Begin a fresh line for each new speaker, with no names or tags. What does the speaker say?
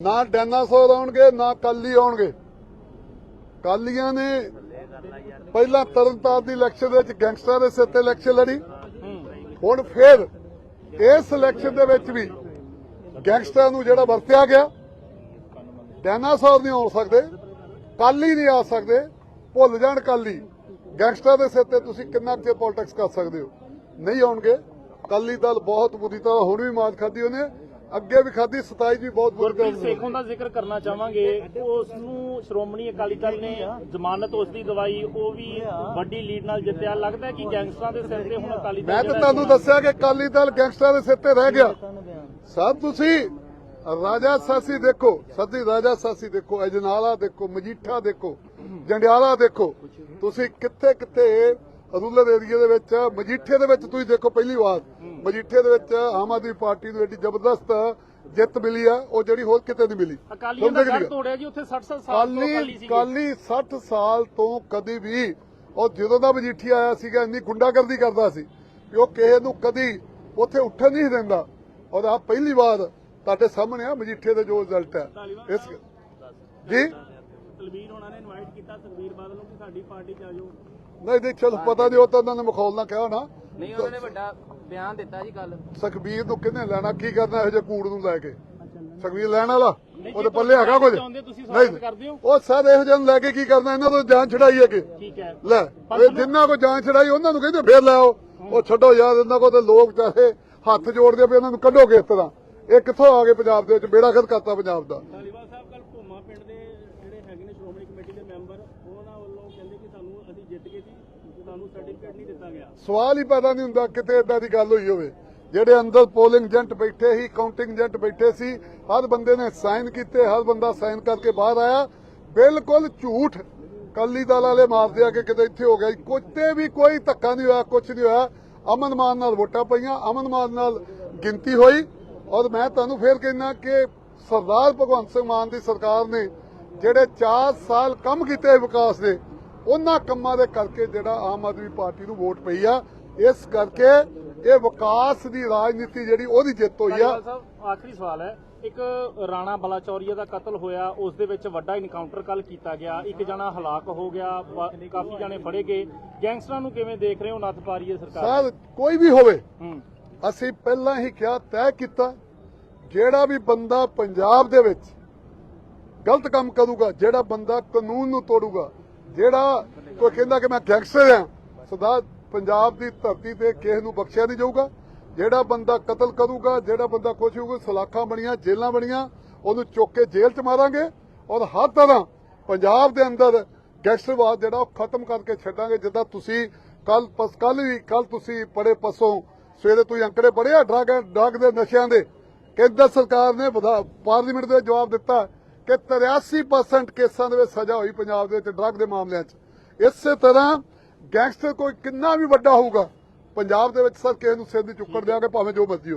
ਨਾ ਡਾਇਨਾਸੌਰ ਆਉਣਗੇ, ਨਾ ਕਾਲੀ ਆਉਣਗੇ। ਕਾਲੀਆਂ ਨੇ ਪਹਿਲਾਂ ਤਰਨਤਾਰਨ ਦੀ ਇਲੈਕਸ਼ਨ ਵਿੱਚ ਗੈਂਗਸਟਰ ਦੇ ਸਿਰ ਤੇ ਇਲੈਕਸ਼ਨ ਲੜੀ। ਹੁਣ ਫਿਰ ਇਸ ਇਲੈਕਸ਼ਨ ਦੇ ਵਿੱਚ ਵੀ ਗੈਂਗਸਟਰ ਨੂੰ ਜਿਹੜਾ ਵਰਤਿਆ ਗਿਆ, ਡਾਇਨਾਸੌਰ ਨਹੀਂ ਆਉਣ ਸਕਦੇ, ਕਾਲੀ ਨਹੀਂ ਆ ਸਕਦੇ, ਭੁੱਲ ਜਾਣ ਕਾਲੀ। ਗੈਂਗਸਟਰ ਦੇ ਸਿਰ ਤੇ ਤੁਸੀਂ ਕਿੰਨਾ ਕੁ ਚਿਰ ਪੋਲਿਟਿਕਸ ਕਰ ਸਕਦੇ ਹੋ? ਨਹੀਂ ਆਉਣਗੇ। ਕਾਲੀ ਦਲ ਬਹੁਤ ਬੁਰੀ ਤਰ੍ਹਾਂ ਹੁਣ ਵੀ ਮਾਰ ਖਾਦੀ ਉਹਨੇ। ਅੱਗੇ ਵੀ ਖਾਦੀ 27 ਵੀ ਬਹੁਤ
ਗੁਰਪ੍ਰੀਤ ਸੇਖੋਂ ਦਾ ਜ਼ਿਕਰ ਕਰਨਾ ਚਾਹਾਂਗੇ ਉਸ ਨੂੰ ਸ਼੍ਰੋਮਣੀ ਅਕਾਲੀ ਦਲ ਨੇ ਜ਼ਮਾਨਤ ਉਸ ਦੀ ਦਵਾਈ ਉਹ ਵੀ ਵੱਡੀ ਲੀਡ ਨਾਲ ਜਿੱਤਿਆ। ਲੱਗਦਾ ਕਿ ਗੈਂਗਸਟਰਾਂ ਦੇ ਸਿਰ ਤੇ ਹੁਣ ਅਕਾਲੀ ਦਲ
ਮੈਂ ਤਾਂ ਤੁਹਾਨੂੰ ਦੱਸਿਆ ਕਿ ਕਾਲੀ ਦਲ ਗੈਂਗਸਟਰ ਦੇ ਸਿਰ ਤੇ ਰਹਿ ਗਿਆ। ਸਭ ਤੁਸੀਂ ਰਾਜਾ ਸਾਸੀ ਦੇਖੋ ਸੱਦੀ ਰਾਜਾ ਸਾਸੀ ਦੇਖੋ ਅਜਨਾਲਾ ਦੇਖੋ ਮਜੀਠਾ ਦੇਖੋ ਜੰਡਿਆਲਾ ਦੇਖੋ। ਤੁਸੀਂ ਕਿੱਥੇ ਕਿੱਥੇ ਰੂਰਲ ਏਰੀਆ ਦੇ ਵਿੱਚ ਮਜੀਠੇ ਦੇ ਵਿੱਚ ਤੁਸੀਂ ਦੇਖੋ ਪਹਿਲੀ ਵਾਰ। ਮਜੀਠੇ ਦੇ ਵਿੱਚ ਆਮ ਆਦਮੀ ਪਾਰਟੀ ਨੂੰ ਏਡੀ ਜ਼ਬਰਦਸਤ ਜਿੱਤ ਮਿਲੀ ਆ ਉਹ ਜਿਹੜੀ ਹੋਰ ਕਿਤੇ ਨਹੀਂ ਮਿਲੀ।
ਅਕਾਲੀਆਂ ਦਾ
ਸਮਝੇ ਕਿ
ਘਰ
ਨਹੀਂ?
ਤੋੜਿਆ ਜੀ ਉੱਥੇ 60 ਸਾਲ ਤੋਂ ਅਕਾਲੀ
ਕਾਲੀ
ਸੀਗੇ।
ਕਾਲੀ 60 ਸਾਲ ਤੋਂ ਕਦੀ ਵੀ ਉਹ ਜਦੋਂ ਦਾ ਮਜੀਠੀ ਆਇਆ ਸੀਗਾ ਇੰਨੀ ਗੁੰਡਾਗਰਦੀ ਕਰਦਾ ਸੀ ਕਿ ਉਹ ਕਿਸੇ ਨੂੰ ਕਦੀ ਉੱਥੇ ਉੱਠਣ ਨਹੀਂ ਦਿੰਦਾ। ਔਰ ਆ ਪਹਿਲੀ ਵਾਰ ਤੁਹਾਡੇ ਸਾਹਮਣੇ ਆ ਮਜੀਠੇ ਦਾ ਜੋ ਰਿਜ਼ਲਟ ਹੈ। ਇਸ ਜੀ?
ਤਲਵੀਰ ਉਹਨਾਂ ਨੇ ਇਨਵਾਈਟ ਕੀਤਾ ਸੁਖਬੀਰ ਬਾਦਲ ਨੂੰ ਕਿ ਸਾਡੀ ਪਾਰਟੀ ਚ ਆ ਜਾਓ।
ਨਹੀਂ ਨਹੀਂ ਚਲੋ ਪਤਾ ਨਹੀਂ ਉਹ ਤਾਂ ਉਹਨਾਂ ਨੇ ਮਖੌਲ ਨਾ ਕਿਹਾ ਨਾ
ਨਹੀਂ ਉਹਨਾਂ ਨੇ ਵੱਡਾ ਬਿਆਨ ਦਿੱਤਾ ਜੀ ਕੱਲ
ਸੁਖਬੀਰ ਨੂੰ ਕਿਹਨੇ ਲੈਣਾ ਕੀ ਕਰਨਾ ਇਹੋ ਜਿਹੇ ਕੂੜ ਨੂੰ ਲੈ ਕੇ? ਸੁਖਬੀਰ ਲੈਣ ਵਾਲਾ? ਉਹਦੇ ਪੱਲੇ ਹੈਗਾ ਕੁਝ?
ਚਾਹੁੰਦੇ ਤੁਸੀਂ ਸਵਾਗਤ ਕਰਦੇ ਹੋ?
ਉਹ ਸਰ ਇਹੋ ਜਿਹੇ ਨੂੰ ਲੈ ਕੇ ਕੀ ਕਰਨਾ ਇਹਨਾਂ ਤੋਂ ਜਾਨ ਛਡਾਈ ਹੈ ਕਿ
ਠੀਕ ਹੈ।
ਲੈ ਇਹ ਜਿੰਨਾ ਕੋ ਜਾਂਚ ਛੜਾਈ ਉਹਨਾਂ ਨੂੰ ਕਹਿੰਦੇ ਫੇਰ ਲੈ ਆਓ। ਉਹ ਛੱਡੋ ਯਾਰ ਇਹਨਾਂ ਕੋ ਤੇ ਲੋਕ ਚਾਹੇ ਹੱਥ ਜੋੜਦੇ ਵੀ ਇਹਨਾਂ ਨੂੰ ਕੱਢੋਗੇ ਇਸ ਤਰ੍ਹਾਂ। ਇਹ ਕਿੱਥੋਂ ਆ ਗਏ ਪੰਜਾਬ ਦੇ ਵਿੱਚ ਬੇੜਾ ਗਰਕ ਕਰਤਾ ਪੰਜਾਬ ਦਾ
ਧਾਲੀਵਾਲ ਸਾਹਿਬ ਕੱਲ ਭੂਮਾ ਪਿੰਡ ਦੇ ਜਿਹੜੇ ਹੈਗੇ ਨੇ ਸ਼੍ਰੋਮਣੀ ਕਮੇਟੀ ਦੇ ਮੈਂਬਰ ਉਹਨਾਂ ਵੱਲੋਂ ਕਹਿੰਦੇ ਕਿ ਸਾਨੂੰ ਅਸੀਂ ਜਿੱਤ ਗਏ ਸੀ ਸਰਟੀਫਿਕੇਟ ਨਹੀਂ ਦਿੱਤਾ ਗਿਆ।
ਸਵਾਲ ਹੀ ਪੈਦਾ ਨਹੀਂ ਹੁੰਦਾ ਕਿਤੇ ਇਦਾਂ ਦੀ ਗੱਲ ਹੋਈ ਹੋਵੇ। ਜਿਹੜੇ ਅੰਦਰ ਪੋਲਿੰਗ ਏਜੰਟ ਬੈਠੇ ਸੀ ਕਾਊਂਟਿੰਗ ਏਜੰਟ ਬੈਠੇ ਸੀ, ਹਰ ਬੰਦੇ ਨੇ ਸਾਈਨ ਕੀਤੇ, ਹਰ ਬੰਦਾ ਸਾਈਨ ਕਰਕੇ ਬਾਹਰ ਆਇਆ। ਬਿਲਕੁਲ ਝੂਠ ਕੱਲੀ ਦਲ ਵਾਲੇ ਮਾਰਦੇ ਆ ਕਿ ਕਿਤੇ ਇੱਥੇ ਹੋ ਗਿਆ। ਕੁੱਤੇ ਵੀ ਕੋਈ ਧੱਕਾ ਨਹੀਂ ਹੋਇਆ ਕੁਝ ਨਹੀਂ ਹੋਇਆ। ਅਮਨ ਮਾਨ ਨਾਲ ਵੋਟਾਂ ਪਈਆਂ। ਅਮਨ ਮਾਨ ਨਾਲ ਗਿਣਤੀ ਹੋਈ। ਔਰ ਮੈਂ ਤੁਹਾਨੂੰ ਫੇਰ ਕਹਿੰਦਾ ਕਿ ਸਰਦਾਰ ਭਗਵੰਤ ਸਿੰਘ ਮਾਨ ਦੀ ਸਰਕਾਰ ਨੇ ਜਿਹੜੇ 4 ਸਾਲ ਕੰਮ ਕੀਤੇ ਵਿਕਾਸ ਦੇ ਉਹਨਾਂ ਕੰਮਾਂ ਦੇ ਕਰਕੇ ਜਿਹੜਾ ਆਮ ਆਦਮੀ ਪਾਰਟੀ ਨੂੰ ਵੋਟ ਪਈ ਆ ਇਸ ਕਰਕੇ ਇਹ ਵਿਕਾਸ ਦੀ ਰਾਜਨੀਤੀ ਜਿਹੜੀ ਉਹਦੀ ਜਿੱਤ ਹੋਈ ਆ।
ਸਾਹਿਬ ਆਖਰੀ ਸਵਾਲ ਹੈ। ਇੱਕ ਰਾਣਾ ਬਲਾਚੌਰੀਆ ਦਾ ਕਤਲ ਹੋਇਆ ਉਸ ਦੇ ਵਿੱਚ ਵੱਡਾ ਇਨਕਾਊਂਟਰ ਕੱਲ ਕੀਤਾ ਗਿਆ। ਇੱਕ ਜਣਾ ਹਲਾਕ ਹੋ ਗਿਆ ਕਾਫੀ ਜਣੇ ਫੜੇ ਗਏ। ਗੈਂਗਸਟਰਾਂ ਨੂੰ ਕਿਵੇਂ ਦੇਖ ਰਹੇ ਹੋ ਨੱਥ ਪਾ ਰਹੀ ਹੈ ਸਰਕਾਰ?
ਸਰ ਕੋਈ ਵੀ ਹੋਵੇ ਅਸੀਂ ਪਹਿਲਾਂ ਹੀ ਕਿਹਾ ਤੈਅ ਕੀਤਾ ਜਿਹੜਾ ਵੀ ਬੰਦਾ ਪੰਜਾਬ ਦੇ ਵਿੱਚ ਗਲਤ ਕੰਮ ਕਰੂਗਾ ਜਿਹੜਾ ਬੰਦਾ ਕਾਨੂੰਨ ਨੂੰ ਤੋੜੂਗਾ ਜਿਹੜਾ ਕੋਈ ਕਹਿੰਦਾ ਕਿ ਮੈਂ ਗੈਂਗਸਟਰ ਆ ਸਦਾ ਪੰਜਾਬ ਦੀ ਧਰਤੀ ਤੇ ਕਿਸੇ ਨੂੰ ਬਖਸ਼ਿਆ ਨਹੀਂ ਜਾਊਗਾ। ਜਿਹੜਾ ਬੰਦਾ ਕਤਲ ਕਰੂਗਾ, ਜਿਹੜਾ ਬੰਦਾ ਕੁਛ ਹੋਊਗਾ, ਸਲਾਖਾਂ ਬਣੀਆਂ, ਜੇਲ੍ਹਾਂ ਬਣੀਆਂ, ਉਹਨੂੰ ਚੁੱਕ ਕੇ ਜੇਲ੍ਹ 'ਚ ਮਾਰਾਂਗੇ ਔਰ ਹਰ ਤਰ੍ਹਾਂ ਪੰਜਾਬ ਦੇ ਅੰਦਰ ਗੈਂਗਸਟਰਵਾਦ ਜਿਹੜਾ ਉਹ ਖਤਮ ਕਰਕੇ ਛੱਡਾਂਗੇ। ਜਿੱਦਾਂ ਤੁਸੀਂ ਕੱਲ ਪਸ ਕੱਲ ਵੀ ਕੱਲ ਤੁਸੀਂ ਪੜੇ ਪਸੋਂ ਸਵੇਰੇ ਤੁਸੀਂ ਅੰਕੜੇ ਪੜਿਆ ਡਰਗ ਡਰਗ ਦੇ ਨਸ਼ਿਆਂ ਦੇ। ਕੇਂਦਰ ਸਰਕਾਰ ਨੇ ਪਾਰਲੀਮੈਂਟ ਦੇ ਜਵਾਬ ਦਿੱਤਾ। ਕਿ 83% ਕੇਸਾਂ ਦੇ ਵਿੱਚ ਸਜ਼ਾ ਹੋਈ ਪੰਜਾਬ ਦੇ ਵਿੱਚ ਡਰੱਗ ਦੇ ਮਾਮਲਿਆਂ 'ਚ। ਇਸੇ ਤਰ੍ਹਾਂ ਗੈਂਗਸਟਰ ਕੋਈ ਕਿੰਨਾ ਵੀ ਵੱਡਾ ਹੋਊਗਾ, ਪੰਜਾਬ ਦੇ ਵਿੱਚ ਸਰ ਕਿਸੇ ਨੂੰ ਸਿਰ ਦੀ ਚੁੱਕੜ ਦਿਆਂਗੇ, ਭਾਵੇਂ ਜੋ ਮਰਜ਼ੀ ਹੋ